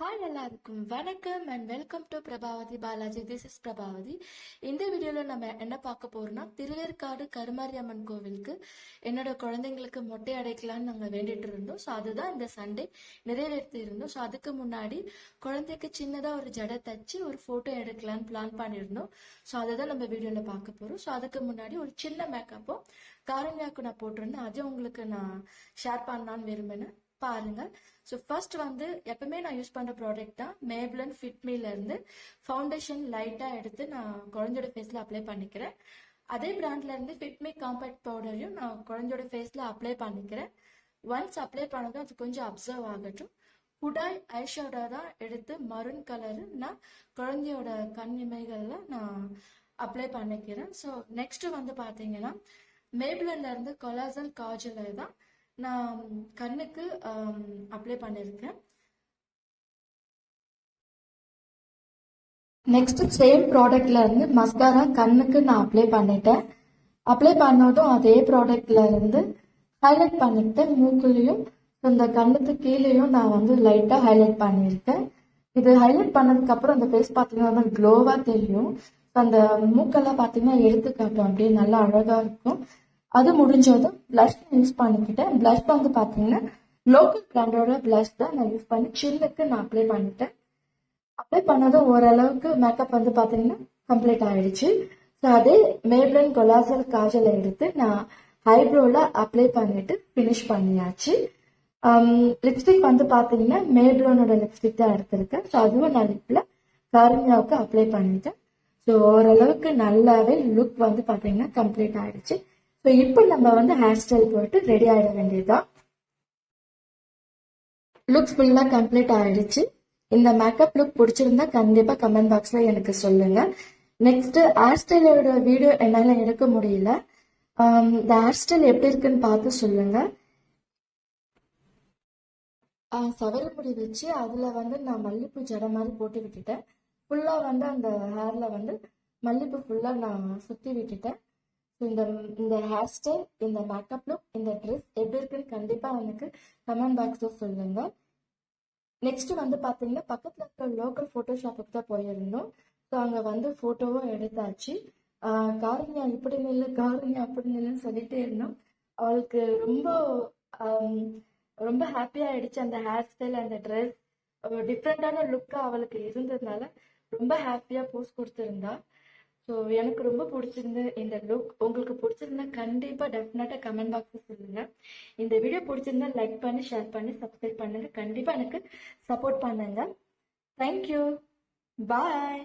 Hi எல்லாருக்கும். வணக்கம் and welcome to Prabhavathi Balaji this is Prabhavathi இந்த வீடியோவில் நம்ம என்ன பார்க்க போறோம்னா திருவேற்காடு கருமாரியம்மன் கோவிலுக்கு என்னோட குழந்தைங்களுக்கு மொட்டை அடைக்கலாம்னு நாங்கள் வேண்டிட்டு இருந்தோம். ஸோ அதுதான் இந்த சண்டே நிறைவேற்றி இருந்தோம். ஸோ அதுக்கு முன்னாடி குழந்தைக்கு சின்னதாக ஒரு ஜடை தச்சு ஒரு ஃபோட்டோ எடுக்கலாம்னு பிளான் பண்ணியிருந்தோம் ஸோ அதை தான் நம்ம வீடியோவில் பார்க்க போகிறோம் ஸோ அதுக்கு முன்னாடி ஒரு சின்ன மேக்கப்பும் காரண்யாவுக்கு நான் போட்டிருந்தேன். அதையும் உங்களுக்கு நான் ஷேர் பண்ணலான்னு விரும்பினேன். பாருங்க ஸோ ஃபர்ஸ்ட் வந்து எப்பவுமே நான் யூஸ் பண்ற ப்ராடக்ட் தான். மேப்லன் ஃபிட்மில இருந்து ஃபவுண்டேஷன் லைட்டா எடுத்து நான் குழந்தையோட ஃபேஸ்ல அப்ளை பண்ணிக்கிறேன். அதே பிராண்ட்ல இருந்து ஃபிட்மி காம்பேக்ட் பவுடரையும் நான் குழந்தையோட ஃபேஸ்ல அப்ளை பண்ணிக்கிறேன். ஒன்ஸ் அப்ளை பண்ணதும் அது கொஞ்சம் அப்சர்வ் ஆகட்டும். ஹுடாய் ஐஷோடா தான் எடுத்து மரூன் கலரு நான் குழந்தையோட கண் இமைகள்ல நான் அப்ளை பண்ணிக்கிறேன். ஸோ நெக்ஸ்ட் வந்து பாத்தீங்கன்னா மேப்லன்ல இருந்து கொலாசல் காஜல் தான். நான் கண்ணுக்கு அப்ளை பண்ணியிருக்கேன். நெக்ஸ்ட் சேம் ப்ராடக்ட்ல இருந்து மஸ்காரா கண்ணுக்கு நான் அப்ளை பண்ணிட்டேன். அப்ளை பண்ணதும் அதே ப்ராடக்ட்ல இருந்து ஹைலைட் பண்ணிட்டேன் மூக்குலையும் இந்த கண்ணுக்கு கீழேயும் நான் வந்து லைட்டா ஹைலைட் பண்ணியிருக்கேன். இது ஹைலைட் பண்ணதுக்கு அப்புறம் அந்த ஃபேஸ் பார்த்தீங்கன்னா க்ளோவா தெரியும். அந்த மூக்கெல்லாம் பார்த்தீங்கன்னா எடுத்து காட்டும் அப்படியே நல்லா அழகா இருக்கும். அது முடிஞ்சதும் பிளஷ் யூஸ் பண்ணிக்கிட்டேன் ப்ளஷ் வந்து பார்த்தீங்கன்னா லோக்கல் பிராண்டோட ப்ளஷ் தான் நான் யூஸ் பண்ணி சின்னுக்கு நான் அப்ளை பண்ணிட்டேன். அப்ளை பண்ணதும் ஓரளவுக்கு மேக்கப் வந்து பார்த்தீங்கன்னா கம்ப்ளீட் ஆயிடுச்சு. ஸோ அதே மேப்லன் கொலாசல் காஜலை எடுத்து நான் ஐப்ரோவில் அப்ளை பண்ணிட்டு ஃபினிஷ் பண்ணியாச்சு. Um, லிப்ஸ்டிக் வந்து பார்த்தீங்கன்னா மேப்லோனோட லிப்ஸ்டிக் தான் எடுத்திருக்கேன். ஸோ அதுவும் நான் லிப்பில் கருமையாவுக்கு அப்ளை பண்ணிட்டேன். ஸோ ஓரளவுக்கு நல்லாவே லுக் வந்து பார்த்தீங்கன்னா கம்ப்ளீட் ஆயிடுச்சு. ஸோ இப்போ நம்ம வந்து ஹேர் ஸ்டைல் போயிட்டு ரெடி ஆகிட வேண்டியதுதான். லுக்ஸ் ஃபுல்லாக கம்ப்ளீட் ஆயிடுச்சு. இந்த மேக்கப் லுக் பிடிச்சிருந்தா கண்டிப்பாக கமெண்ட் பாக்ஸில் எனக்கு சொல்லுங்க. நெக்ஸ்ட் ஹேர் ஸ்டைலோட வீடியோ என்னால் எடுக்க முடியல. Um, இந்த ஹேர் ஸ்டைல் எப்படி இருக்குன்னு பார்த்து சொல்லுங்க. ஆ, சவரி முடி வச்சு அதில் வந்து நான் மல்லிப்பூ ஜடை மாதிரி போட்டு விட்டுட்டேன். ஃபுல்லாக வந்து அந்த ஹேரில் வந்து மல்லிப்பூ ஃபுல்லாக நான் சுற்றி விட்டுட்டேன். இந்த இந்த ஹேர் ஸ்டைல் இந்த மேக்கப் லுக் இந்த ட்ரெஸ் எப்படி இருக்குன்னு கண்டிப்பாக எனக்கு கமெண்ட் பாக்ஸில் சொல்லுங்க. நெக்ஸ்ட் வந்து பார்த்தீங்கன்னா பக்கத்தில் இருக்கிற லோக்கல் ஃபோட்டோ ஷாப்புக்கு தான் போயிருந்தோம். ஸோ அங்கே வந்து ஃபோட்டோவும் எடுத்தாச்சு. ஆஹ் காருண்யா இப்படி நில்லு காருண்யா அப்படி நில்லுன்னு சொல்லிட்டே இருந்தோம். அவளுக்கு ரொம்ப ரொம்ப ஹாப்பியாக ஆயிடுச்சு அந்த ஹேர் ஸ்டைல் அந்த ட்ரெஸ் டிஃப்ரெண்டான லுக்காக அவளுக்கு இருந்ததுனால ரொம்ப ஹாப்பியாக போஸ் கொடுத்துருந்தா. ஸோ எனக்கு ரொம்ப பிடிச்சிருந்து இந்த லுக் உங்களுக்கு பிடிச்சிருந்தா கண்டிப்பாக டெஃபினட்டாக கமெண்ட் பாக்ஸில் சொல்லுங்கள் இந்த வீடியோ பிடிச்சிருந்தா லைக் பண்ணி ஷேர் பண்ணி சப்ஸ்கிரைப் பண்ணுங்கள் கண்டிப்பாக எனக்கு சப்போர்ட் பண்ணுங்கள் தேங்க்யூ பாய்